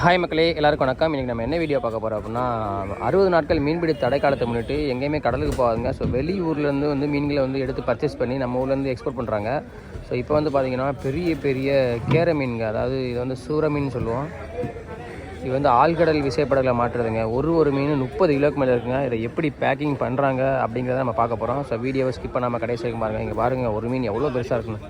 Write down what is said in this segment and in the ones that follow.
Hi மக்களே எல்லாருக்கும் வணக்கம். இன்றைக்கி நம்ம என்ன வீடியோ பார்க்க போகிறோம் அப்படின்னா அறுபது நாட்கள் மீன்பிடி தடை காலத்தை முன்னிட்டு எங்கேயுமே கடலுக்கு போகாதுங்க. ஸோ வெளியூர்லேருந்து வந்து மீன்களை வந்து எடுத்து பர்ச்சேஸ் பண்ணி நம்ம ஊர்லேருந்து எக்ஸ்போர்ட் பண்ணுறாங்க ஸோ இப்போ வந்து பார்த்திங்கன்னா பெரிய பெரிய கேர மீன்கள் அதாவது இது வந்து சூர மீன் சொல்லுவோம். இது வந்து ஆழ்கடல் விசைப்படலை மாற்றுறதுங்க ஒரு ஒரு மீன் முப்பது கிலோக்கு மேலே இருக்குங்க. இதை எப்படி பேக்கிங் பண்ணுறாங்க அப்படிங்கிறத நம்ம பார்க்க போகிறோம் ஸோ வீடியோவை ஸ்கிப் பண்ணாமல் கடைசி வரைக்கும் பாருங்கள் இங்கே பாருங்கள் ஒரு மீன் எவ்வளோ பெருசாக இருக்குன்னு.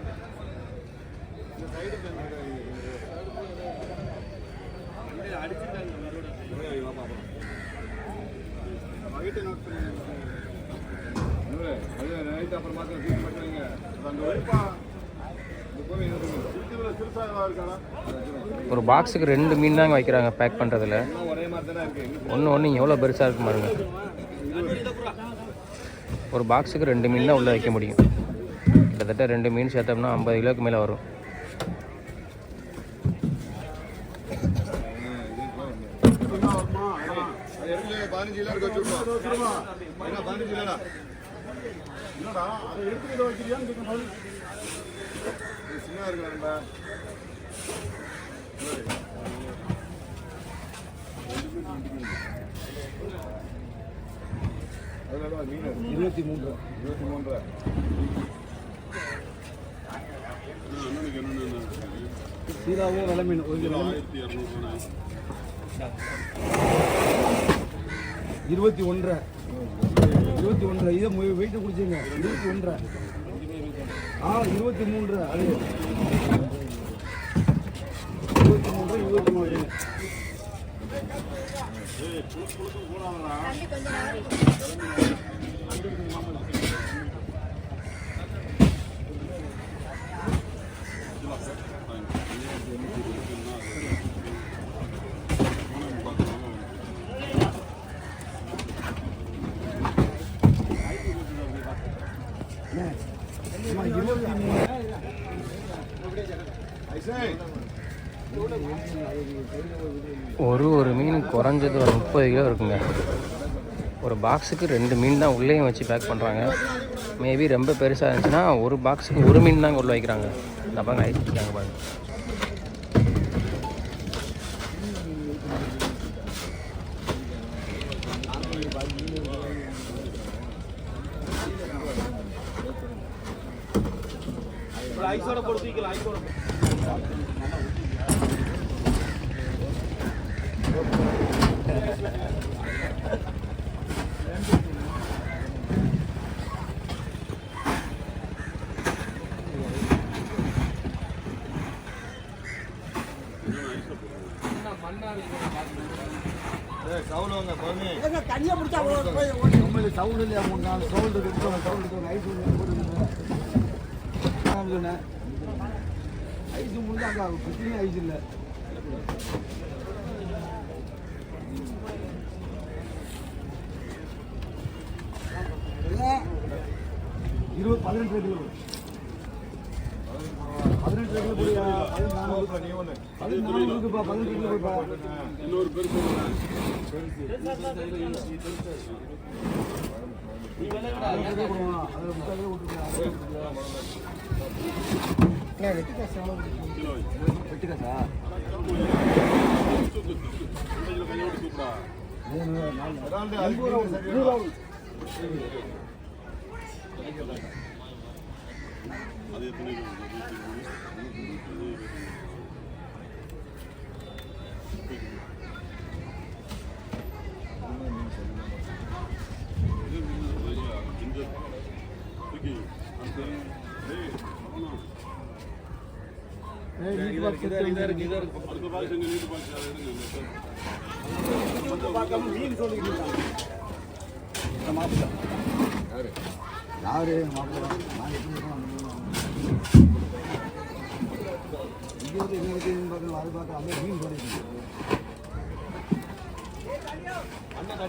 ஒரு பாக்ஸுக்கு ரெண்டு மீன் தாங்க வைக்கிறாங்க பேக் பண்ணுறதுல ஒன்று ஒன்று எவ்வளோ பெருசாக இருக்கு பாருங்க. ஒரு பாக்ஸுக்கு ரெண்டு மீன் தான் உள்ளே வைக்க முடியும். கிட்டத்தட்ட ரெண்டு மீன் சேர்த்தோம்னா ஐம்பது கிலோக்கு மேலே வரும். பதினஞ்சு கிலோ இருக்கு அதனால மீன்? இருபத்தி மூன்று. இருபத்தி மூன்று? சீராவோ விலை மீன் ஒரு கிலோ. இருபத்தி ஒன்றரை. இருபத்தி ஒன்றரை. இதை வெயிட்டை குடிச்சிங்க இருபத்தி ஒன்றரை. ஆ இருபத்தி மூன்று. அது இருபத்தி மூன்று இருபத்தி மூணு அம்மா, இருபத்தி மூணு ஐசே ஒரு ஒரு மீன் குறைஞ்சது ஒரு முப்பது கிலோ இருக்குங்க. ஒரு பாக்ஸுக்கு ரெண்டு மீன் தான் உள்ளேயும் வச்சு பேக் பண்ணுறாங்க மேபி ரொம்ப பெருசாக இருந்துச்சுன்னா ஒரு பாக்ஸுக்கு ஒரு மீன் தாங்க உள்ளே வைக்கிறாங்க. இந்த பாருங்க ஐஸ் வச்சுருக்காங்க பாருங்கள் பாருங்க தனியாக பிடிச்சா நம்மள சவுண்ட் இல்லையா மூணு நாலு சவுண்ட் இருக்கு. சவுண்ட் இருக்கு ஐஸ் சொன்னேன் ஐஸ் முடிஞ்சா அங்கே ஐஸ் இல்லை. இருபது பதினெட்டு ரேட்டு பதினெட்டு ரேட்டில் போய் பதினெட்டு பதினெட்டு பதினெட்டு போய்ப்பா இன்னொரு பேர் அது யாரு மாப்பிள்ளை நான் எப்படி இங்கே வந்து என்ன பார்க்கணும் அது பார்க்க அப்படியே மீன் சொல்லிட்டு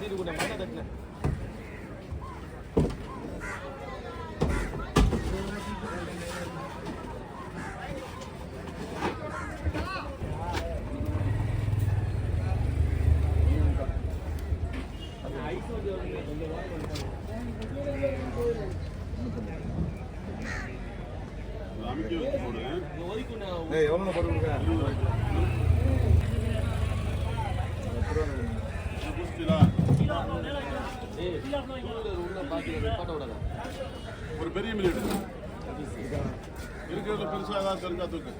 ஏய் எவ்வளோ போட்டுருக்க ஒரு பெரிய மீன் எடு. இருக்கிறதுல பெருசா தான் தெரிஞ்சா தூக்கு.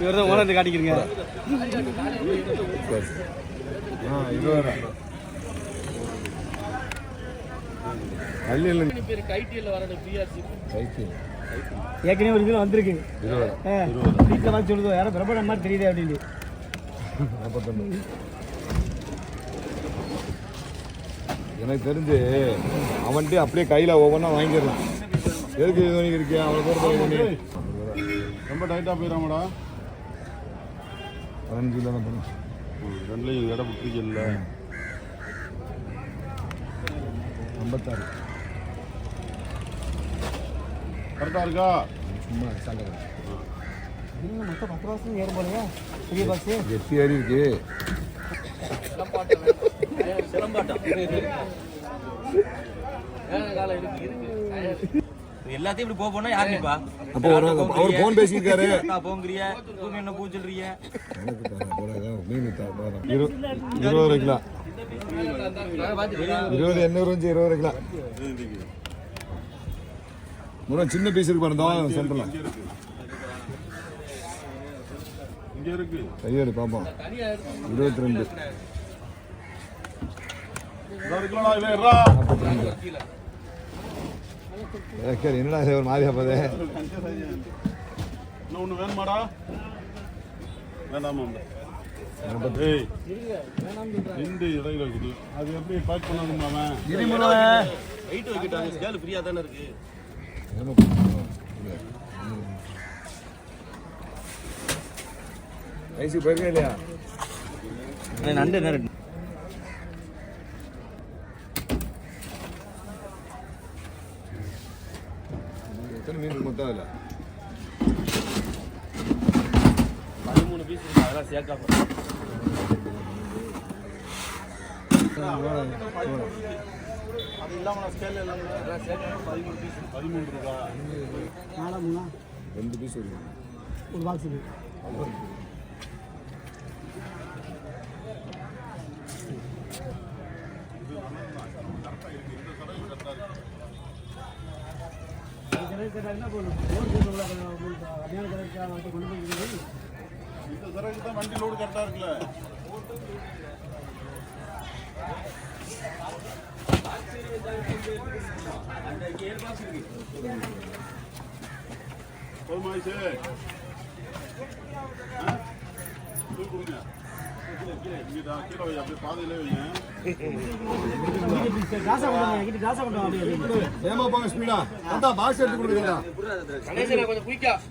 இவர் தான் ஓனர் காட்டிக்கிறீங்க. ஆ இருபது ஏற்கனவே ஒரு இதில் வந்திருக்கு. வீட்டில் பார்த்து சொல்லுதோ யாரோ பிரபலம் மாதிரி தெரியுது அப்படின்னு. எனக்கு தெரிஞ்சு அவன்கிட்ட அப்படியே கையில் ஒவ்வொன்றா வாங்கிடலாம். எதுக்கு இது பண்ணி இருக்கியா பொறுத்த பண்ணி ரொம்ப டைட்டாக போயிடாமடா. பதினஞ்சு கிலோ தான் பண்ணு ரெண்டுலையும் இடம் பிடிக்கல. ஐம்பத்தாறு. கரெக்டாக இருக்கா? சும்மா சண்டை மொத்தம் பத்து வருஷம் ஏறும் போலையா? பெரிய எட்டி ஏறி இருக்கு எல்லாத்தையும் இப்படி போக போனா யார் நிப்பா? அப்போ அவர் ஃபோன் பேசியிருக்காரு. நான் போங்கிறிய தூங்க என்ன பூ சொல்றிய எனக்கு பாரு, போடாத, மீன் தா- பாரு. இரு- இருபது கிலோ. இருபது எண்ணூறு இருந்துச்சு இருபது கிலோ. முறை சின்ன பீஸ் இருக்கு பாருங்க சென்டர்ல கையெடு பார்ப்போம் இருபத்தி ரெண்டு என்னடா ஒரு மாதிரியா போதே இன்னொன்று வேணுமாடா? வேண்டாமா ரெண்டு இடையில இருக்குது. அது எப்படி பேக் பண்ணணுமா அவன்? வெயிட் வைக்கிட்டாங்க ஸ்கேல் ஃப்ரீயா தானே இருக்கு. ஐசி போயிருக்கா இல்லையா நண்டு என்ன ரெண்டு எத்தனை மீன் இருக்கு மொத்தம் பதிமூணு பீஸ் அதெல்லாம் சேர்க்காம. அது இல்லாம ஸ்கேல் இல்லாம அதெல்லாம் சேர்க்காம பதிமூணு பீஸ் பதிமூணு இருக்கா நாலா மூணா ரெண்டு பீஸ் இருக்கு ஒரு பாக்ஸ் இருக்கு இந்த சரக்கு தான் வண்டி லோடு கரெக்டாக இருக்குல்ல?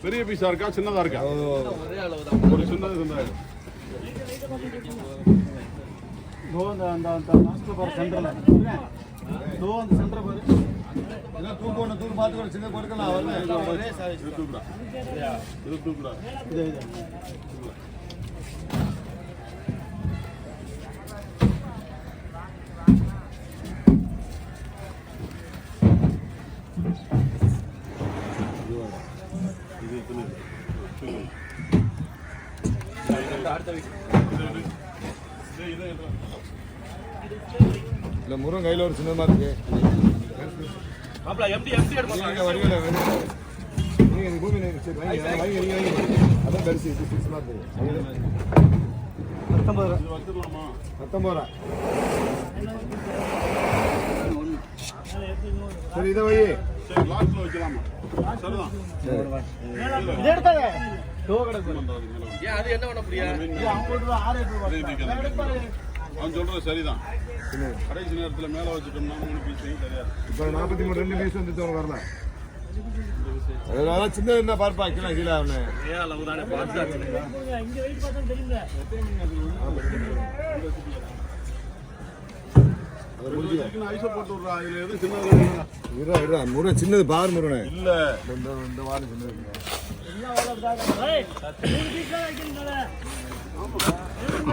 பெரிய பீஸா இருக்கா சின்னதா இருக்கா ஒரு சின்னது சின்னது அந்த அந்த சென்டர்ல தோ அந்த சென்டர் பாரு. என்ன தூக்கு ஒன்று தூக்கு பார்த்து ஒரு சின்ன கொடுக்கலாம் அவர்தான் இது தூக்குடா இது தூக்குடா இது எத்தனை அடுத்த இது இது இது. இல்லை முருகன் கையில் ஒரு சின்னமா இருக்கு. மாப்பிள எம்டி எம்டி எடுப்போம் நீங்க வருவீங்க நீங்க இந்த பூமி வாங்கி வாங்கி வாங்கி அதான் பெருசு இது சிக்ஸ்மா இருக்கு. பத்தொன்பது ரூபா. பத்தொம்பது ரூபா. சரி இதை வை. சரி லாஸ்ட்ல வைக்கலாமா? சரிதான். இது எடுத்தாங்க. தோ கிடக்கு பண்றது மேல வந்து. ஏன் அது என்ன பண்ண முடியா அவன் சொல்றது சரிதான். கடைசி நேரத்துல மேல வச்சுட்டோம்னா மூணு பீஸ் இருக்கும் இப்போ நாற்பத்தி மூணு ரெண்டு பீஸ் வந்து வரல. அதனால சின்ன என்ன பார்ப்பா கீழே கீழே அவனு. சின்னது பார் முருகனே. இல்ல. இந்த வாரம் சின்னது.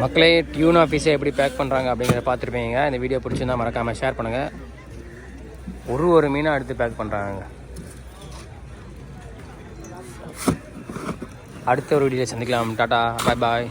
மக்களே டியூனா ஆஃபீஸை எப்படி பேக் பண்ணுறாங்க அப்படிங்கிறத பார்த்துருப்பீங்க. இந்த வீடியோ பிடிச்சிருந்தா மறக்காமல் ஷேர் பண்ணுங்கள் ஒரு ஒரு மீனாக எடுத்து பேக் பண்ணுறாங்க அடுத்த ஒரு வீடியோவில் சந்திக்கலாம். டாட்டா பாய் பாய்